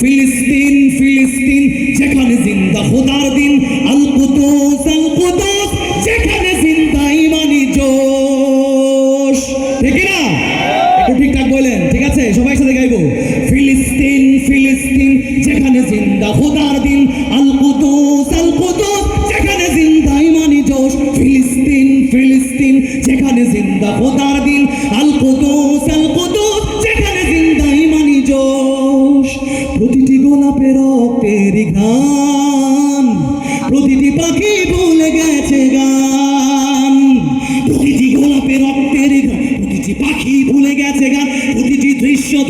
ফিলিস্তিন ফিলিস্তিন, যেখানে জিন্দা খোদার দিন আল কুদুস আল কুদুস যেখানে জিন্দা ইমানি জোশ। ঠিক না একটু ঠিকঠাক বলেন, ঠিক আছে? সবাই সাথে গাইবো। ফিলিস্তিন ফিলিস্তিন, যেখানে জিন্দা খোদার দিন আল কুদুস আল কুদুস যেখানে জিন্দা ইমানি জোশ। ফিলিস্তিন ফিলিস্তিন, যেখানে জিন্দা খোদার দিন আল কুদুস আল কুদুস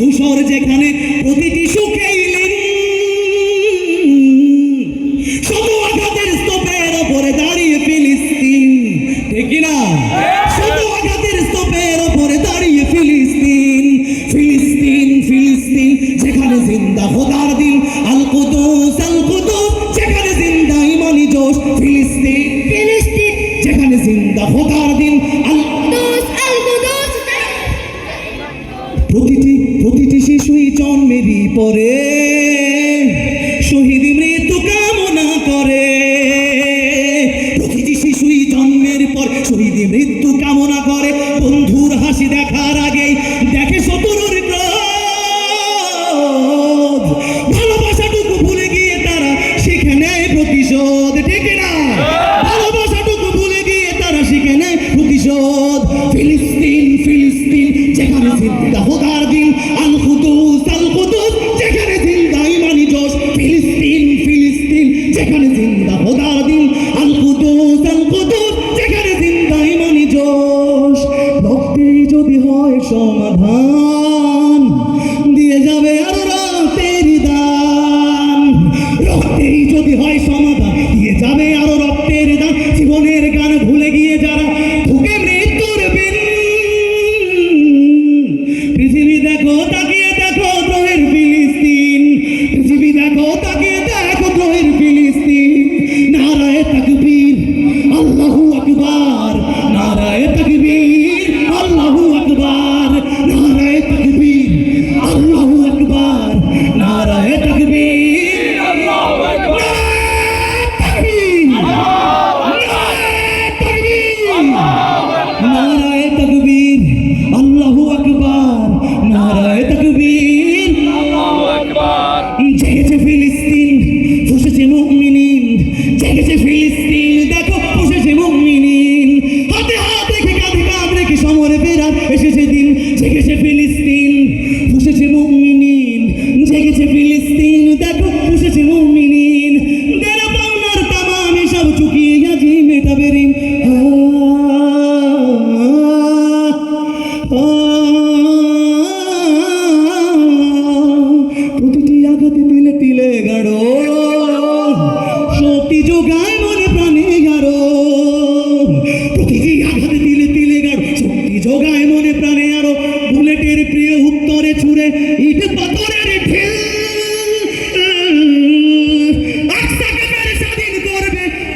ধূসর যেখানে প্রতিটি সুখে শত আঘাতের স্তূপের ওপরে দাঁড়িয়ে ফিলিস্তিন ঠিক না? শত আঘাতের স্তূপের ওপরে দাঁড়িয়ে ফিলিস্তিন ফিলিস্তিন ফিলিস্তিন যেখানে জিন্দা খোদার দিন আল কুদুস আল কুদুস যেখানে জিন্দা ইমানি জোশ ফিলিস্তিন ফিলিস্তিন যেখানে জিন্দা খোদার দিন আল কুদুস আল কুদুস প্রতিটি প্রতিটি শিশুই জন্মেরই পরে, শহীদ মৃত্যু কামনা করে। প্রতিটি শিশুই জন্মের পর শহীদ মৃত্যু কামনা করে। বন্ধুর হাসি দেখার আগেই দেখে শত্রুর ভালোবাসাটুকু ভুলে গিয়ে তারা শিখে প্রতিশোধ। ঠিক না? ভালোবাসাটুকু ভুলে গিয়ে তারা শিখে প্রতিশোধ। ফিলিস্তিন ফিলিস্তিন, যেখানে দিন আল যদি হয় সমাধান দিয়ে যাবে আরও রক্তের দান রক্তেই যদি হয় সমাধান feliz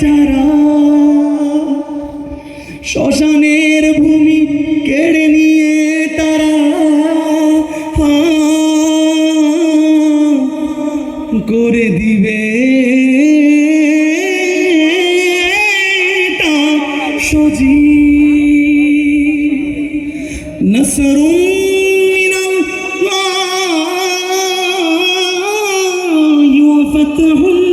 চারা শ্মশানের ভূমি কেড়ে নিয়ে তারা করে দিবে। সজি নসরুম মিনাল্লাহ ওয়া ফাতহুন